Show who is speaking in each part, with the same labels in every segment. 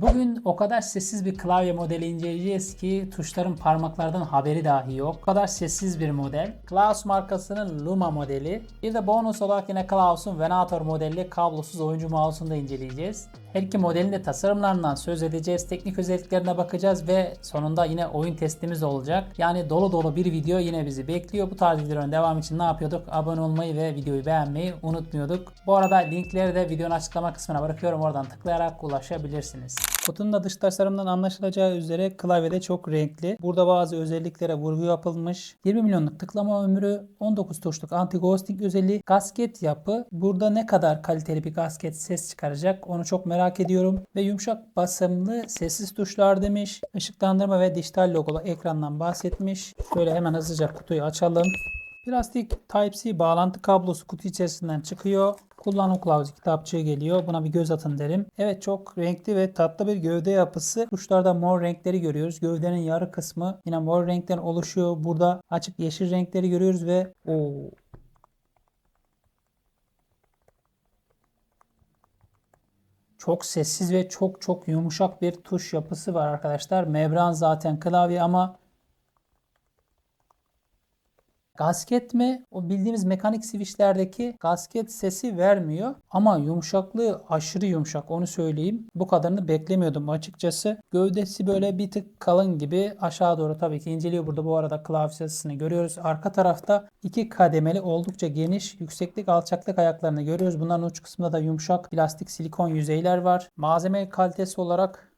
Speaker 1: Bugün o kadar sessiz bir klavye modeli inceleyeceğiz ki tuşların parmaklardan haberi dahi yok. O kadar sessiz bir model. Klaus markasının Luma modeli. Bir de bonus olarak yine Klaus'un Venator modeli kablosuz oyuncu mouse'unu da inceleyeceğiz. Her iki modelin de tasarımlarından söz edeceğiz. Teknik özelliklerine bakacağız ve sonunda yine oyun testimiz olacak. Yani dolu dolu bir video yine bizi bekliyor. Bu tarz videoların devamı için ne yapıyorduk? Abone olmayı ve videoyu beğenmeyi unutmuyorduk. Bu arada linkleri de videonun açıklama kısmına bırakıyorum. Oradan tıklayarak ulaşabilirsiniz. Kutunun da dış tasarımdan anlaşılacağı üzere klavyede çok renkli. Burada bazı özelliklere vurgu yapılmış. 20 milyonluk tıklama ömrü, 19 tuşluk anti-ghosting özelliği, gasket yapı. Burada ne kadar kaliteli bir gasket ses çıkaracak onu çok merak ediyorum. Ve yumuşak basımlı sessiz tuşlar demiş. Işıklandırma ve dijital logolu ekrandan bahsetmiş. Şöyle hemen hızlıca kutuyu açalım. Plastik Type-C bağlantı kablosu kutu içerisinden çıkıyor. Kullanım kılavuzu kitapçığı geliyor. Buna bir göz atın derim. Evet çok renkli ve tatlı bir gövde yapısı. Tuşlarda mor renkleri görüyoruz. Gövdenin yarı kısmı yine mor renkten oluşuyor. Burada açık yeşil renkleri görüyoruz ve o çok sessiz ve çok çok yumuşak bir tuş yapısı var arkadaşlar. Membran zaten klavye ama Gasket mi? O bildiğimiz mekanik switchlerdeki gasket sesi vermiyor. Ama yumuşaklığı aşırı yumuşak onu söyleyeyim. Bu kadarını beklemiyordum açıkçası. Gövdesi böyle bir tık kalın gibi aşağı doğru tabii ki inceliyor. Burada bu arada klavye görüyoruz. Arka tarafta iki kademeli oldukça geniş yükseklik alçaklık ayaklarını görüyoruz. Bunların uç kısmında da yumuşak plastik silikon yüzeyler var. Malzeme kalitesi olarak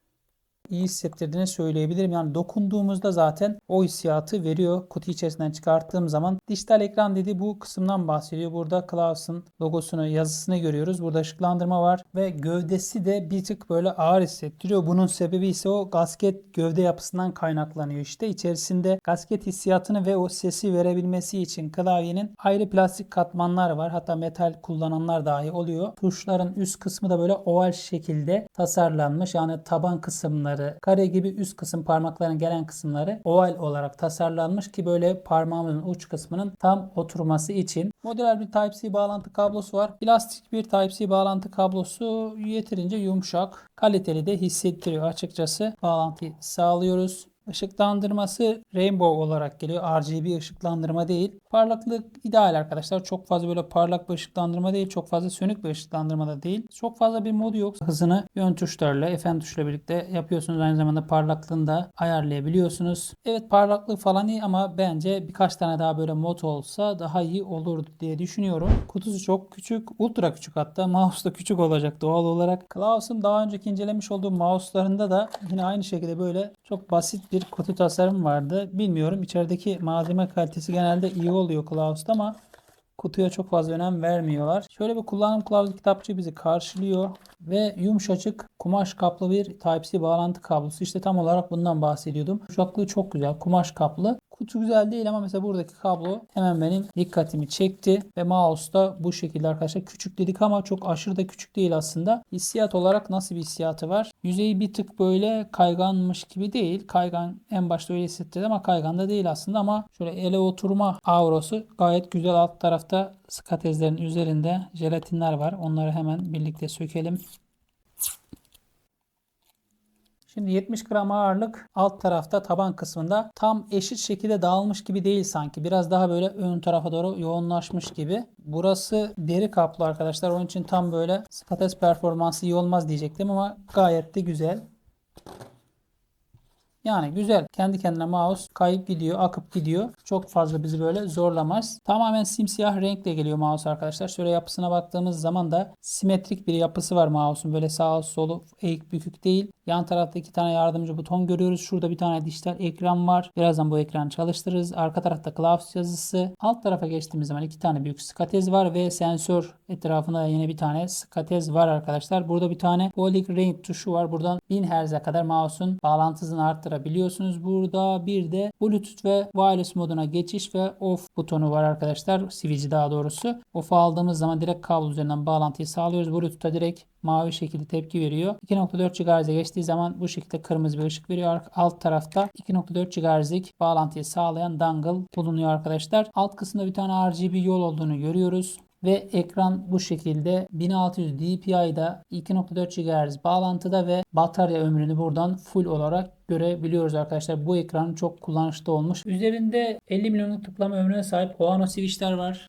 Speaker 1: iyi hissettirdiğini söyleyebilirim. Yani dokunduğumuzda zaten o hissiyatı veriyor. Kutu içerisinden çıkarttığım zaman dijital ekran dediği bu kısımdan bahsediyor. Burada Klaus'un logosunu, yazısını görüyoruz. Burada ışıklandırma var ve gövdesi de bir tık böyle ağır hissettiriyor. Bunun sebebi ise o gasket gövde yapısından kaynaklanıyor işte. İçerisinde gasket hissiyatını ve o sesi verebilmesi için klavyenin ayrı plastik katmanlar var. Hatta metal kullananlar dahi oluyor. Tuşların üst kısmı da böyle oval şekilde tasarlanmış. Yani taban kısımları kısımları, kare gibi üst kısım parmakların gelen kısımları oval olarak tasarlanmış ki böyle parmağımızın uç kısmının tam oturması için. Model bir Type-C bağlantı kablosu var. Plastik bir Type-C bağlantı kablosu yeterince yumuşak, kaliteli de hissettiriyor açıkçası. Bağlantıyı sağlıyoruz. Işıklandırması rainbow olarak geliyor. RGB ışıklandırma değil. Parlaklık ideal arkadaşlar. Çok fazla böyle parlak bir ışıklandırma değil. Çok fazla sönük bir ışıklandırma da değil. Çok fazla bir modu yok. Hızını yön tuşlarıyla, Fn tuşla birlikte yapıyorsunuz. Aynı zamanda parlaklığını da ayarlayabiliyorsunuz. Evet parlaklık falan iyi ama bence birkaç tane daha böyle mod olsa daha iyi olurdu diye düşünüyorum. Kutusu çok küçük. Ultra küçük hatta. Mouse da küçük olacak doğal olarak. Klaus'un daha önceki incelemiş olduğum mouse'larında da yine aynı şekilde böyle çok basit bir kutu tasarım vardı. Bilmiyorum içerideki malzeme kalitesi genelde iyi oluyor Klaus'ta ama kutuya çok fazla önem vermiyorlar. Şöyle bir kullanım kılavuzu kitapçığı bizi karşılıyor ve yumuşacık kumaş kaplı bir Type-C bağlantı kablosu. İşte tam olarak bundan bahsediyordum. Yumuşaklığı çok güzel. Kumaş kaplı. Kutu güzel değil ama mesela buradaki kablo hemen benim dikkatimi çekti ve mouse da bu şekilde arkadaşlar küçük dedik ama çok aşırı da küçük değil aslında. Hissiyat olarak nasıl bir hissiyatı var? Yüzeyi bir tık böyle kayganmış gibi değil. Kaygan en başta öyle hissettirdi ama kaygan da değil aslında ama şöyle ele oturma avrosu gayet güzel alt tarafta skatezlerin üzerinde jelatinler var. Onları hemen birlikte sökelim. Şimdi 70 gram ağırlık alt tarafta taban kısmında tam eşit şekilde dağılmış gibi değil sanki. Biraz daha böyle ön tarafa doğru yoğunlaşmış gibi. Burası deri kaplı arkadaşlar. Onun için tam böyle skates performansı iyi olmaz diyecektim ama gayet de güzel. Yani güzel. Kendi kendine mouse kayıp gidiyor, akıp gidiyor. Çok fazla bizi böyle zorlamaz. Tamamen simsiyah renkle geliyor mouse arkadaşlar. Şöyle yapısına baktığımız zaman da simetrik bir yapısı var mouse'un. Böyle sağ solu eğik bükük değil. Yan tarafta iki tane yardımcı buton görüyoruz. Şurada bir tane dijital ekran var. Birazdan bu ekranı çalıştırırız. Arka tarafta Klaus yazısı. Alt tarafa geçtiğimiz zaman iki tane büyük skatez var ve sensör etrafında yine bir tane skatez var arkadaşlar. Burada bir tane Bolic Range tuşu var. Buradan 1000 Hz'e kadar mouse'un bağlantısını arttırabiliyorsunuz. Burada bir de Bluetooth ve wireless moduna geçiş ve off butonu var arkadaşlar. Switch daha doğrusu. Off aldığımız zaman direkt kablo üzerinden bağlantıyı sağlıyoruz. Bluetooth'ta direkt mavi şekilde tepki veriyor. 2.4 GHz'e geçtiği zaman bu şekilde kırmızı bir ışık veriyor. Alt tarafta 2.4 GHz'lik bağlantıyı sağlayan dongle bulunuyor arkadaşlar. Alt kısımda bir tane RGB yol olduğunu görüyoruz. Ve ekran bu şekilde 1600 DPI'da 2.4 GHz bağlantıda ve batarya ömrünü buradan full olarak görebiliyoruz arkadaşlar. Bu ekran çok kullanışlı olmuş. Üzerinde 50 milyonluk tıklama ömrüne sahip Huano switchler var.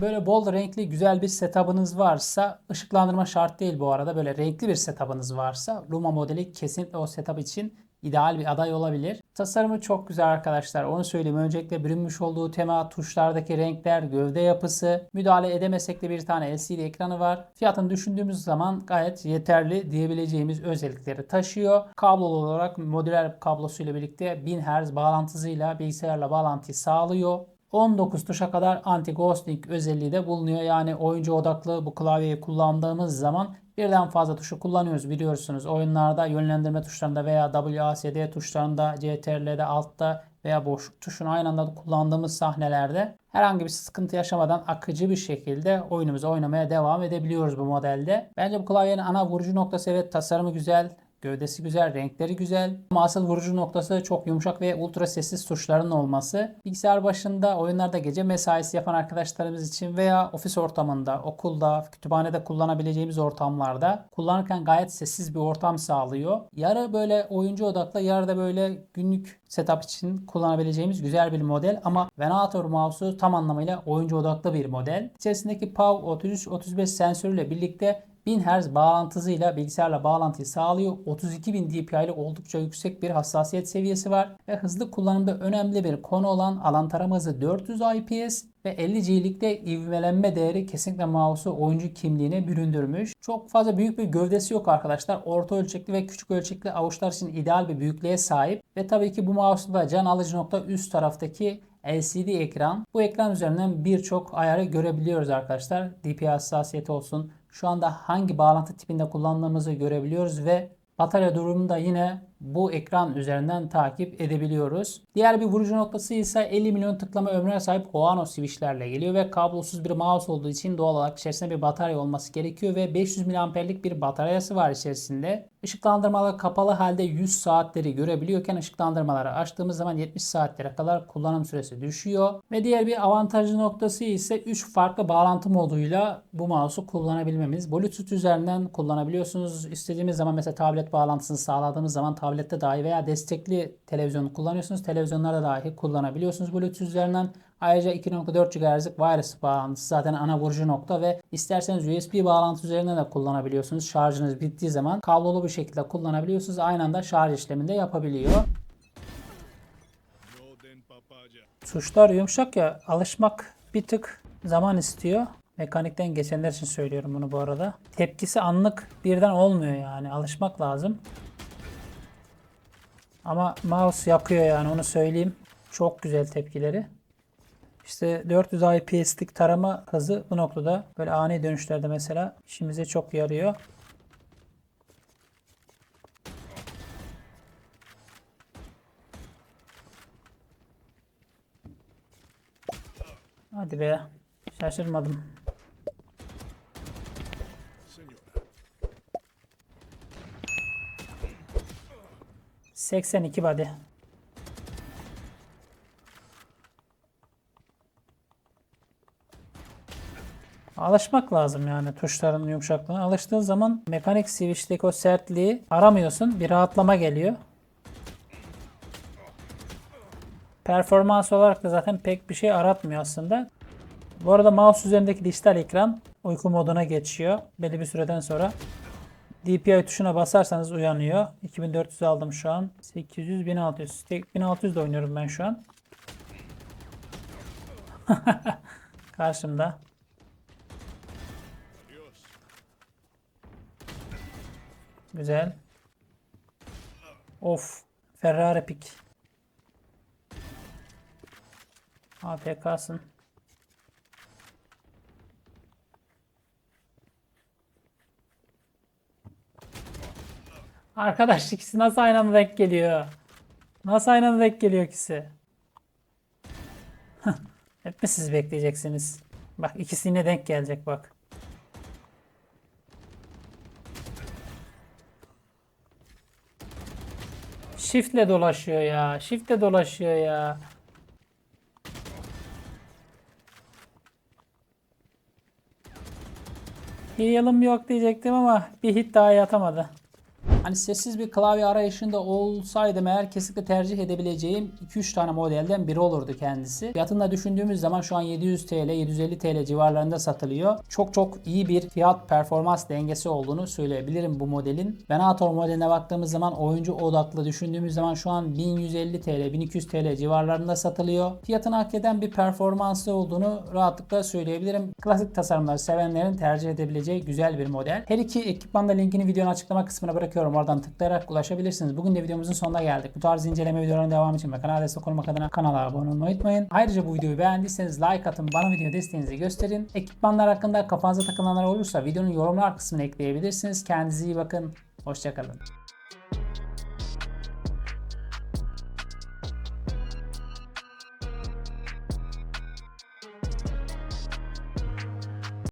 Speaker 1: Böyle bol renkli güzel bir setup'ınız varsa ışıklandırma şart değil bu arada. Böyle renkli bir setup'ınız varsa Luma modeli kesinlikle o setup için ideal bir aday olabilir. Tasarımı çok güzel arkadaşlar. Onu söyleyeyim. Öncelikle bürünmüş olduğu tema, tuşlardaki renkler, gövde yapısı, müdahale edemesek de bir tane LCD ekranı var. Fiyatını düşündüğümüz zaman gayet yeterli diyebileceğimiz özellikleri taşıyor. Kablolu olarak modüler kablosuyla birlikte 1000 Hz bağlantısıyla bilgisayarla bağlantıyı sağlıyor. 19 tuşa kadar anti ghosting özelliği de bulunuyor. Yani oyuncu odaklı bu klavyeyi kullandığımız zaman birden fazla tuşu kullanıyoruz biliyorsunuz. Oyunlarda yönlendirme tuşlarında veya WASD tuşlarında, CTRL'de altta veya boşluk tuşunu aynı anda kullandığımız sahnelerde herhangi bir sıkıntı yaşamadan akıcı bir şekilde oyunumuzu oynamaya devam edebiliyoruz bu modelde. Bence bu klavyenin ana vurucu noktası evet tasarımı güzel. Gövdesi güzel, renkleri güzel. Ama asıl vurucu noktası çok yumuşak ve ultra sessiz tuşların olması. Bilgisayar başında oyunlarda gece mesaisi yapan arkadaşlarımız için veya ofis ortamında, okulda, kütüphanede kullanabileceğimiz ortamlarda kullanırken gayet sessiz bir ortam sağlıyor. Yarı böyle oyuncu odaklı, yarı da böyle günlük setup için kullanabileceğimiz güzel bir model ama Venator mouse'u tam anlamıyla oyuncu odaklı bir model. İçerisindeki PAV 33-35 sensörüyle birlikte 1000 Hz bağlantısıyla bilgisayarla bağlantıyı sağlıyor. 32.000 dpi ile oldukça yüksek bir hassasiyet seviyesi var ve hızlı kullanımda önemli bir konu olan alan tarama hızı 400 IPS ve 50G'likte ivmelenme değeri kesinlikle mouse'u oyuncu kimliğine büründürmüş. Çok fazla büyük bir gövdesi yok arkadaşlar. Orta ölçekli ve küçük ölçekli avuçlar için ideal bir büyüklüğe sahip. Ve tabii ki bu mouse'da can alıcı nokta üst taraftaki LCD ekran. Bu ekran üzerinden birçok ayarı görebiliyoruz arkadaşlar. DPI hassasiyeti olsun, şu anda hangi bağlantı tipinde kullandığımızı görebiliyoruz ve batarya durumunu da yine bu ekran üzerinden takip edebiliyoruz. Diğer bir vurucu noktası ise 50 milyon tıklama ömrüne sahip Huano switchlerle geliyor ve kablosuz bir mouse olduğu için doğal olarak içerisinde bir batarya olması gerekiyor ve 500 mAh'lik bir bataryası var içerisinde. Işıklandırmalar kapalı halde 100 saatleri görebiliyorken ışıklandırmaları açtığımız zaman 70 saatlere kadar kullanım süresi düşüyor. Ve diğer bir avantajlı noktası ise 3 farklı bağlantı moduyla bu mouse'u kullanabilmemiz. Bluetooth üzerinden kullanabiliyorsunuz. İstediğimiz zaman mesela tablet bağlantısını sağladığımız zaman tablette dahi veya destekli televizyonu kullanıyorsunuz. Televizyonlarda dahi kullanabiliyorsunuz Bluetooth üzerinden. Ayrıca 2.4 GHz'lik wireless bağlantısı zaten ana vurucu nokta ve isterseniz USB bağlantı üzerinden de kullanabiliyorsunuz. Şarjınız bittiği zaman kablolu bir şekilde kullanabiliyorsunuz. Aynı anda şarj işlemini de yapabiliyor. Tuşlar yumuşak ya alışmak bir tık zaman istiyor. Mekanikten geçenler için söylüyorum bunu bu arada. Tepkisi anlık birden olmuyor yani. Alışmak lazım. Ama mouse yakıyor yani onu söyleyeyim. Çok güzel tepkileri. İşte 400 IPS'lik tarama hızı bu noktada böyle ani dönüşlerde mesela işimize çok yarıyor. Hadi be. Şaşırmadım. Seksen iki body. Alışmak lazım yani tuşların yumuşaklığına. Alıştığın zaman mekanik switch'teki o sertliği aramıyorsun. Bir rahatlama geliyor. Performans olarak da zaten pek bir şey aratmıyor aslında. Bu arada mouse üzerindeki dijital ekran uyku moduna geçiyor. Belli bir süreden sonra DPI tuşuna basarsanız uyanıyor. 2400 aldım şu an. 800 1600. 1600 de oynuyorum ben şu an. Karşımda. Güzel. Of. Ferrari pik. APK'sın. Arkadaş ikisi nasıl aynı anda denk geliyor? Nasıl aynı anda denk geliyor ikisi? Hep mi siz bekleyeceksiniz? Bak ikisi yine denk gelecek bak. Shift'le dolaşıyor ya. Shift'le dolaşıyor ya. Heal'ım yok diyecektim ama bir hit daha yatamadı. Hani sessiz bir klavye arayışında olsaydım eğer kesinlikle tercih edebileceğim 2-3 tane modelden biri olurdu kendisi. Fiyatını da düşündüğümüz zaman şu an 700 TL, 750 TL civarlarında satılıyor. Çok çok iyi bir fiyat performans dengesi olduğunu söyleyebilirim bu modelin. Venator modeline baktığımız zaman oyuncu odaklı düşündüğümüz zaman şu an 1150 TL, 1200 TL civarlarında satılıyor. Fiyatını hak eden bir performanslı olduğunu rahatlıkla söyleyebilirim. Klasik tasarımları sevenlerin tercih edebileceği güzel bir model. Her iki ekipmanda linkini videonun açıklama kısmına bırakıyorum. Oradan tıklayarak ulaşabilirsiniz. Bugün de videomuzun sonuna geldik. Bu tarz inceleme videolarının devamı için ve kanala destek olmak adına kanala abone olmayı unutmayın. Ayrıca bu videoyu beğendiyseniz like atın, bana video desteğinizi gösterin. Ekipmanlar hakkında kafanıza takılanlar olursa videonun yorumlar kısmına ekleyebilirsiniz. Kendinize iyi bakın. Hoşçakalın.